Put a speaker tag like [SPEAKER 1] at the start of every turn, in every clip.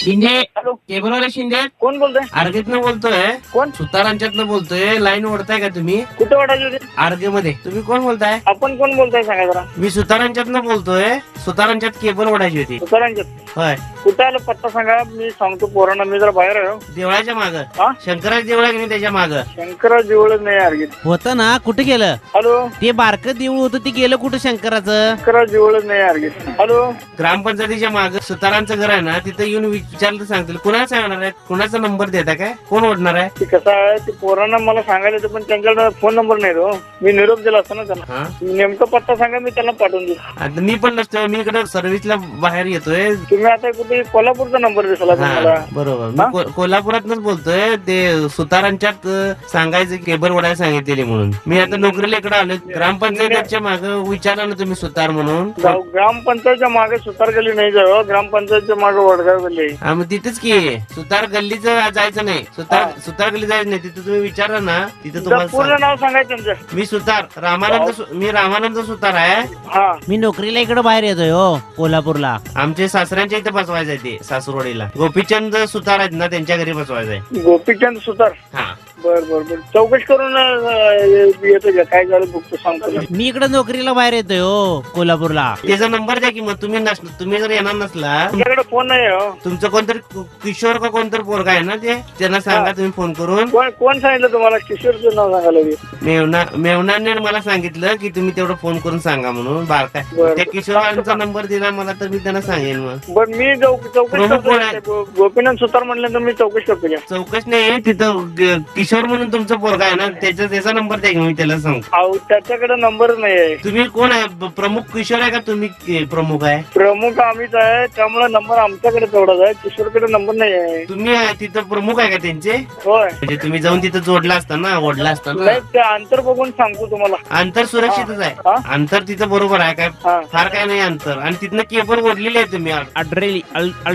[SPEAKER 1] Shinde
[SPEAKER 2] hello.
[SPEAKER 1] केबलवाले Shinde?
[SPEAKER 2] कोण बोलतोय?
[SPEAKER 1] अर्गेतनं बोलतोय.
[SPEAKER 2] कोण?
[SPEAKER 1] सुतारांच्यातनं बोलतोय. लाईन ओढताय का तुम्ही?
[SPEAKER 2] कुठं वाटायची होती?
[SPEAKER 1] आर्गे मध्ये तुम्ही कोण बोलताय?
[SPEAKER 2] आपण कोण बोलताय सांगा जरा.
[SPEAKER 1] मी सुतारांच्यातनं बोलतोय. सुतारांच्यात केबल ओढायची होती.
[SPEAKER 2] उतरांच्यात
[SPEAKER 1] होय.
[SPEAKER 2] कुठं आलं पत्ता सांगा? मी सांगतो पोरांना. मी जरा बाहेर आहे. हो.
[SPEAKER 1] देवळाच्या माग.
[SPEAKER 2] हा?
[SPEAKER 1] शंकराच्या देवळा की नाही त्याच्या माग?
[SPEAKER 2] शंकरा जिवळच नाही अर्गित
[SPEAKER 3] होतं ना कुठे गेलं?
[SPEAKER 2] हॅलो.
[SPEAKER 3] ते बारक देऊळ होतं ते गेलं कुठं शंकराचं
[SPEAKER 2] शंकरा जिवळच नाही अर्गित हॅलो.
[SPEAKER 1] ग्रामपंचायतीच्या माग सुतारांचं घर आहे ना तिथं येऊन विचारलं तर सांगतील. कुणाला सांगणार आहे कुणाचा नंबर देता काय? कोण ओढणार आहे?
[SPEAKER 2] ते कसं आहे ते पोरांना मला सांगायला पण त्यांच्याकडे फोन नंबर नाही हो. मी निरोप दिला असता ना त्यांना.
[SPEAKER 1] हा?
[SPEAKER 2] नेमका पत्ता सांगा मी त्यांना पाठवून देईल.
[SPEAKER 1] आता मी पण नसतोय मी इकडे सर्व्हिसला बाहेर येतोय.
[SPEAKER 2] तुम्ही आता कुठे कोल्हापूरचा नंबर दिसला
[SPEAKER 1] हा बरोबर.
[SPEAKER 2] हा?
[SPEAKER 1] मी को- कोल्हापुरातनच बोलतोय. ते सुतारांच्यात अं, सांगायचं केबल ओढायला सांगितलेली म्हणून. मी आता नोकरीला इकडे आलो ग्रामपंचायतीच्या माग विचारलं ना तुम्ही सुतार म्हणून.
[SPEAKER 2] गाव- ग्रामपंचायतच्या मागे सुतार गली नाही जाऊ ग्रामपंचायतच्या मागे वडगाव गली आहे.
[SPEAKER 1] हा, मग तिथेच की. सुतार गल्लीच जायचं नाही. सुतार. सुतार गल्ली जायचं नाही. तिथे तुम्ही विचारा ना. तिथे तुम्हाला
[SPEAKER 2] पूर्ण नाव सांगायचं
[SPEAKER 1] मी सुतार. रामानंद सु- मी रामानंद सुतार आहे.
[SPEAKER 2] हा.
[SPEAKER 3] मी नोकरीला इकडे बाहेर येतोय हो कोल्हापूरला.
[SPEAKER 1] आमचे सासऱ्यांच्या इथे बसवायचं आहे ते सासूरवाडीला. गोपीचंद सुतार आहेत ना त्यांच्या घरी बसवायचं आहे.
[SPEAKER 2] गोपीचंद सुतार.
[SPEAKER 1] हा.
[SPEAKER 2] बर बर बर चौकशी करून अं, येतो का काय झालं बघतो सांगतो मी.
[SPEAKER 3] मी इकडे नोकरीला बाहेर येतोय हो कोल्हापूरला
[SPEAKER 1] त्याचा नंबर द्या की मग तुम्ही नस तुम्ही जर येणार नसला
[SPEAKER 2] तुमच्याकडे फोन नाही आहे हो
[SPEAKER 1] तुमचं कोणतरी कु- किशोर का कोणतरी पोरगा आहे ना ते त्यांना सांगा. तुम्ही फोन करून
[SPEAKER 2] कोण कोण सांगितलं तुम्हाला किशोरचं नाव सांगायला लागेल?
[SPEAKER 1] मेवना मेवनाने मला सांगितलं की तुम्ही तेवढं फोन करून सांगा म्हणून बारका
[SPEAKER 2] बरं.
[SPEAKER 1] त्या किशोरांचा नंबर दिला मला तर मी त्यांना सांगेन मग
[SPEAKER 2] बर मी चौक- चौकशी
[SPEAKER 1] प्रमुख
[SPEAKER 2] करतो
[SPEAKER 1] कोण आहे?
[SPEAKER 2] गो- गोपीनाथ सुतार म्हणलं तर मी चौकशी करतो घ्या.
[SPEAKER 1] चौकश नाही तिथं ग- किशोर म्हणून तुमचा पोरगा आहे ना त्याचा त्याचा नंबर द्या की मी त्याला सांगतो
[SPEAKER 2] अहो त्याच्याकडे नंबर नाही आहे
[SPEAKER 1] तुम्ही कोण आहे? ब- प्रमुख किशोर आहे का तुम्ही के- प्रमुख आहे?
[SPEAKER 2] प्रमुख आम्हीच आहे त्यामुळे नंबर आमच्याकडे तेवढाच आहे. किशोरकडे नंबर नाही आहे
[SPEAKER 1] तुम्ही आहे तिथं प्रमुख आहे का त्यांचे?
[SPEAKER 2] होय.
[SPEAKER 1] म्हणजे तुम्ही जाऊन तिथं जोडला असता ना ओढला असता ना?
[SPEAKER 2] नाही ते अंतर बघून सांगतो तुम्हाला.
[SPEAKER 1] अंतर सुरक्षितच
[SPEAKER 2] हा.
[SPEAKER 1] आहे. अंतर तिथं बरोबर आहे काय
[SPEAKER 2] हा.
[SPEAKER 1] फार काय नाही अंतर. आणि तिथनं केबल ओढलेली आहे तुम्ही
[SPEAKER 3] ऑलरेडी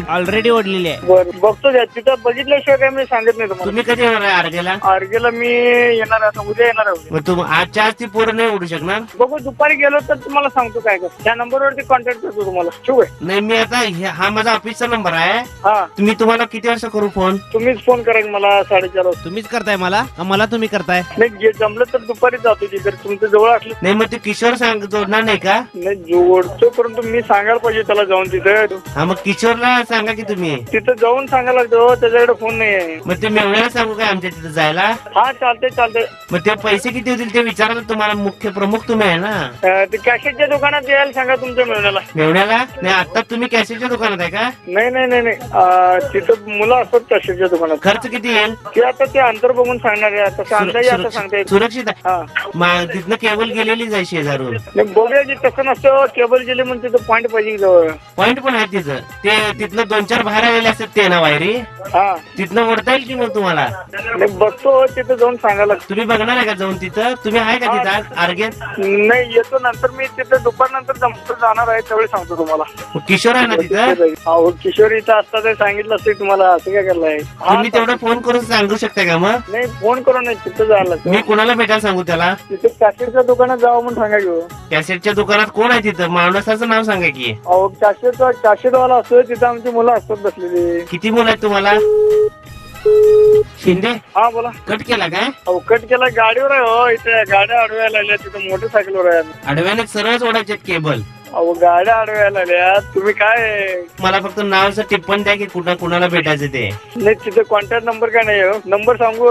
[SPEAKER 3] ऑलरेडी ओढलेली आहे.
[SPEAKER 2] बर बघतो तिथं बघितल्याशिवाय काय मी सांगत नाही तुम्हाला.
[SPEAKER 1] तुम्ही कधी येणार आहे अर्गेला
[SPEAKER 2] आरगेला मी येणार आहे आता उद्या येणार आहे. उद्या.
[SPEAKER 1] तुम आजच्या आज ती पोरं नाही उडू शकणार?
[SPEAKER 2] बघू दुपारी गेलो तर तुम्हाला सांगतो काय काय त्या नंबरवरती कॉन्टॅक्ट करतो तुम्हाला. ठीक आहे?
[SPEAKER 1] नाही मी आता हे- हा माझा ऑफिसचा नंबर आहे.
[SPEAKER 2] हा.
[SPEAKER 1] तुम्ही तुम्हाला किती वाजता करू फोन
[SPEAKER 2] तुम्हीच फोन करा की मला साडेचार वाजता.
[SPEAKER 3] तुम्हीच करताय मला? का मला तुम्ही करताय.
[SPEAKER 2] नाही जे जमलं तर दुपारी जातो तिथे तुमच्या जवळ असलं
[SPEAKER 1] नाही मग ते किशोर सांग जोडणार नाही का?
[SPEAKER 2] नाही जोडतो परंतु मी सांगायला पाहिजे त्याला जाऊन तिथे.
[SPEAKER 1] हा मग किशोरला सांगा की तुम्ही.
[SPEAKER 2] तिथं जाऊन सांगायला लागतो त्याच्याकडे फोन नाही आहे
[SPEAKER 1] मग ते मेवण्याला सांगू काय आमच्या तिथे जायला
[SPEAKER 2] हा चालते चालते
[SPEAKER 1] मग ते पैसे किती होतील ते विचारायला तुम्हाला मुख्य प्रमुख तुम्ही आहे ना.
[SPEAKER 2] ते कॅशेटच्या दुकानात यायला सांगा तुमच्या मिळण्याला
[SPEAKER 1] मेवण्याला? नाही आता तुम्ही कॅशेटच्या दुकानात आहे का?
[SPEAKER 2] नाही नाही नाही नाही. अं, तिथं मुलं असतात कॅशेटच्या दुकानात.
[SPEAKER 1] खर्च किती येईल?
[SPEAKER 2] ते आता ते अंतर बघून सांगणार आहे. आता आता सांगता
[SPEAKER 1] सुरक्षित आहे.
[SPEAKER 2] हा.
[SPEAKER 1] मा- तिथनं केबल गेलेली जाय शेजारून.
[SPEAKER 2] नाही बघूया की तसं नसतं. केबल गेले म्हणजे तिथं पॉईंट पाहिजे की जवळ.
[SPEAKER 1] पॉइंट पण आहे तिथं. ते तिथनं दोन चार बाहेर आलेले असतात ते ना वायरी.
[SPEAKER 2] हा.
[SPEAKER 1] तिथनं ओढता येईल की मग तुम्हाला?
[SPEAKER 2] नाही बघतो तिथं जाऊन सांगायला.
[SPEAKER 1] तुम्ही बघणार आहे का जाऊन तिथं? तुम्ही आहे का तिथं आज
[SPEAKER 2] नाही येतो नंतर मी तिथं दुपार नंतर जमतो जाणार आहे त्यावेळी सांगतो तुम्हाला.
[SPEAKER 1] किशोर आहे ना तिथं?
[SPEAKER 2] हो किशोर इथं असता ते सांगितलं असते तुम्हाला असं काय करलंय? हा,
[SPEAKER 1] तुम्ही तेवढा फोन करून सांगू शकता का मग?
[SPEAKER 2] नाही फोन करून नाही तिथं जायला.
[SPEAKER 1] मी कुणाला भेटायला सांगू त्याला?
[SPEAKER 2] तिथे कॅशेटच्या दुकानात जावं म्हणून सांगा घेऊ
[SPEAKER 1] कॅसेटच्या दुकानात कोण आहे तिथं? माणसाचं नाव सांगा की.
[SPEAKER 2] अहो कॅशेटचा कॅशेटवाला असतो तिथं आमची मुलं असतात बसलेली.
[SPEAKER 1] किती मुलं आहेत तुम्हाला? शिंदे
[SPEAKER 2] हा बोला.
[SPEAKER 1] कट केला काय?
[SPEAKER 2] अहो कट केला. गाडीवर आहे हो इथे. गाड्या अडवायला लागल्या तिथं मोटरसायकलवर आहे.
[SPEAKER 1] आडव्याने सरळच ओढायचे केबल
[SPEAKER 2] अहो गाड्या अडवायला लागल्या तुम्ही काय?
[SPEAKER 1] मला फक्त नावाचं टिप्पण द्या की कुणा कुणाला भेटायचं ते.
[SPEAKER 2] नाही तिथे कॉन्टॅक्ट नंबर काय नाही हो. नंबर सांगू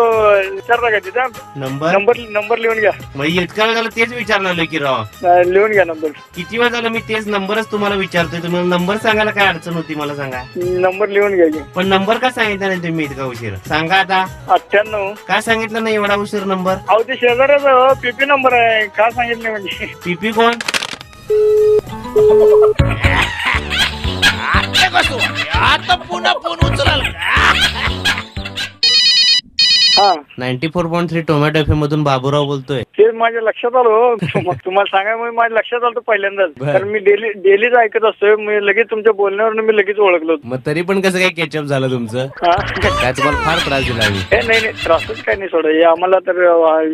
[SPEAKER 2] विचारता का तिथं?
[SPEAKER 1] नंबर
[SPEAKER 2] नंबर नंबर लिहून घ्या.
[SPEAKER 1] मग इतका वेळ झालं तेच विचारलं की राव.
[SPEAKER 2] अं, लिहून घ्या नंबर
[SPEAKER 1] किती वेळ झालं मी तेच नंबरच तुम्हाला विचारतोय. तुम्हाला नंबर सांगायला काय अडचण होती मला सांगा.
[SPEAKER 2] नंबर लिहून घ्या की.
[SPEAKER 1] पण नंबर का सांगितला नाही तुम्ही इतका उशीर? सांगा आता.
[SPEAKER 2] अठ्ठ्याण्णव.
[SPEAKER 1] का सांगितलं नाही एवढा उशीर नंबर
[SPEAKER 2] अहो ते शेजाऱ्याच हो पीपी नंबर आहे. का सांगितलं म्हणजे?
[SPEAKER 1] पीपी कोण?
[SPEAKER 3] आता पुन्हा फोन उचलाल
[SPEAKER 2] हा
[SPEAKER 1] ninety four point three tomato F मधून बाबूराव बोलतोय.
[SPEAKER 2] ते माझ्या लक्षात आलं हो. तुम- तुम्हाला सांगाय माझ्या लक्षात आलं पहिल्यांदाच. कारण मी डेली डेलीच ऐकत असतोय. मी लगेच तुमच्या बोलण्यावरून मी लगेच ओळखलो होतो.
[SPEAKER 1] मग तरी पण कसं काय कॅचअप झालं तुमचं? काय तुम्हाला फार त्रास दिला
[SPEAKER 2] हे नाही नाही त्रासच काय नाही सोडा. हे आम्हाला तर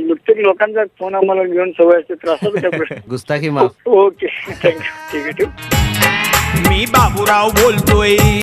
[SPEAKER 2] प्रत्येक लोकांचा फोन आम्हाला घेऊन सवय असते. त्रासच काय प्रश्न
[SPEAKER 1] गुस्ताखी माफ.
[SPEAKER 2] ओके थँक्यू ठीक आहे
[SPEAKER 4] मी बाबूराव बोलतोय.